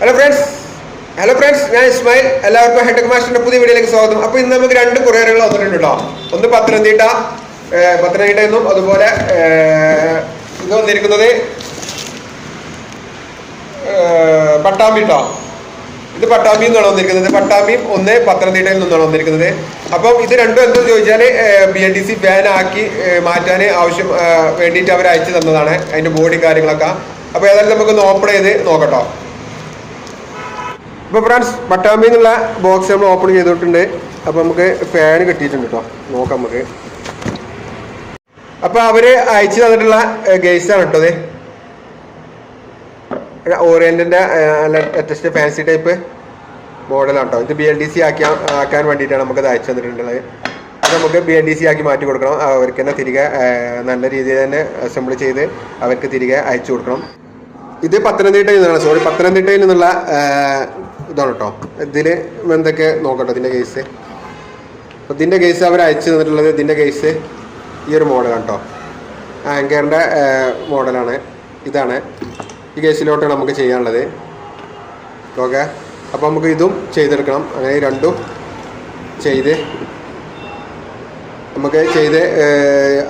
Hello friends hello friends ഞാൻ ഇസ്മായിൽ. എല്ലാവർക്കും head മാസ്റ്ററിന്റെ പുതിയ വീഡിയോയിലേക്ക് സ്വാഗതം. അപ്പൊ ഇന്ന് നമുക്ക് രണ്ട് കൊറിയറുകൾ വന്നിട്ടുണ്ട് കേട്ടോ ഒന്ന് പത്തനംതിട്ട പത്തനംതിട്ട എന്നും അതുപോലെ ഇത് വന്നിരിക്കുന്നത് പട്ടാമ്പി കേട്ടോ ഇത് പട്ടാമ്പി നിന്നാണ് വന്നിരിക്കുന്നത്. പട്ടാമ്പിയും ഒന്ന് പത്തനംതിട്ടയിൽ നിന്നാണ് വന്നിരിക്കുന്നത്. അപ്പം ഇത് രണ്ടും എന്തെന്ന് ചോദിച്ചാൽ B N D C fan ആക്കി മാറ്റാൻ ആവശ്യം വേണ്ടിയിട്ട് അവർ അയച്ചു തന്നതാണ്. അതിന്റെ ബോഡി കാര്യങ്ങളൊക്കെ. അപ്പോൾ ഏതായാലും നമുക്കൊന്ന് ഓപ്പൺ ചെയ്ത് നോക്കട്ടോ ഇപ്പോൾ ഫ്രണ്ട്സ് പട്ടാമ്പി എന്നുള്ള ബോക്സ് നമ്മൾ ഓപ്പൺ ചെയ്തിട്ടുണ്ട്. അപ്പോൾ നമുക്ക് ഫാൻ കിട്ടിയിട്ടുണ്ട് കേട്ടോ നോക്കാം നമുക്ക്. അപ്പോൾ അവർ അയച്ചു തന്നിട്ടുള്ള ഗേസാണ് കേട്ടോ അതെ ഓറിയന്റിന്റെ ലേറ്റസ്റ്റ് ഫാൻസി ടൈപ്പ് മോഡലാണ് കേട്ടോ ഇത് ബി എൽ ഡി സി ആക്കി ആക്കാൻ വേണ്ടിയിട്ടാണ് നമുക്കത് അയച്ചു തന്നിട്ടുള്ളത്. നമുക്ക് ബി എൽ ഡി സി ആക്കി മാറ്റി കൊടുക്കണം. അവർക്ക് തന്നെ തിരികെ നല്ല രീതിയിൽ തന്നെ അസംബിൾ ചെയ്ത് അവർക്ക് തിരികെ അയച്ചു കൊടുക്കണം. ഇത് പത്തനംതിട്ടയിൽ നിന്നാണ്. സോറി പത്തനംതിട്ടയിൽ നിന്നുള്ള ഇതാണ് കേട്ടോ ഇതിന് എന്തൊക്കെ നോക്കട്ടോ ഇതിന്റെ കേസ് അപ്പോൾ ഇതിന്റെ കേസ് അവർ അയച്ചു തന്നിട്ടുള്ളത് ഇതിന്റെ കേസ് ഈ ഒരു മോഡലാണ് കേട്ടോ ആങ്കറിന്റെ മോഡലാണ് ഇതാണ് ഈ കേസിലോട്ടാണ് നമുക്ക് ചെയ്യാനുള്ളത്. ഓക്കെ? അപ്പോൾ നമുക്ക് ഇതും ചെയ്തെടുക്കണം. അങ്ങനെ രണ്ടും ചെയ്ത് നമുക്ക് ചെയ്ത്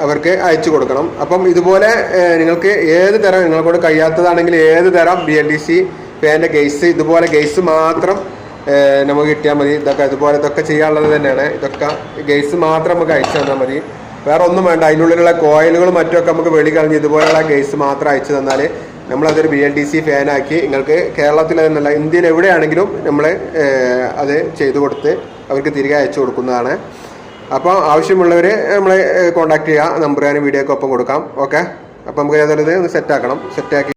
അവർക്ക് അയച്ചു കൊടുക്കണം. അപ്പം ഇതുപോലെ നിങ്ങൾക്ക് ഏത് തരം നിങ്ങളെ കൊണ്ട് കഴിയാത്തതാണെങ്കിൽ ഏത് തരം ബി എൽ ഡി സി ഫാന്റെ ഗെയ്സ് ഇതുപോലെ ഗെയ്സ് മാത്രം നമുക്ക് കിട്ടിയാൽ മതി. ഇതൊക്കെ ഇതുപോലെ ഇതൊക്കെ ചെയ്യാനുള്ളത് തന്നെയാണ്. ഇതൊക്കെ ഗെയ്സ് മാത്രം നമുക്ക് അയച്ചു തന്നാൽ മതി. വേറെ ഒന്നും വേണ്ട. അതിനുള്ളിലുള്ള കോയിലുകളും മറ്റുമൊക്കെ നമുക്ക് വെളി കളഞ്ഞ് ഇതുപോലെയുള്ള ഗെയ്സ് മാത്രം അയച്ചു തന്നാൽ നമ്മളതൊരു ബി എൽ ഡി സി ഫാനാക്കി നിങ്ങൾക്ക് കേരളത്തിൽ തന്നെയല്ല ഇന്ത്യയിൽ എവിടെയാണെങ്കിലും നമ്മൾ അത് ചെയ്തു കൊടുത്ത് അവർക്ക് തിരികെ അയച്ചു കൊടുക്കുന്നതാണ്. അപ്പോൾ ആവശ്യമുള്ളവർ നമ്മളെ കോൺടാക്ട് ചെയ്യുക നമ്പർ ഞാൻ വീഡിയോക്കൊപ്പം കൊടുക്കാം. ഓക്കെ അപ്പോൾ നമുക്ക് ഏതായാലും ഇത് സെറ്റാക്കണം സെറ്റാക്കി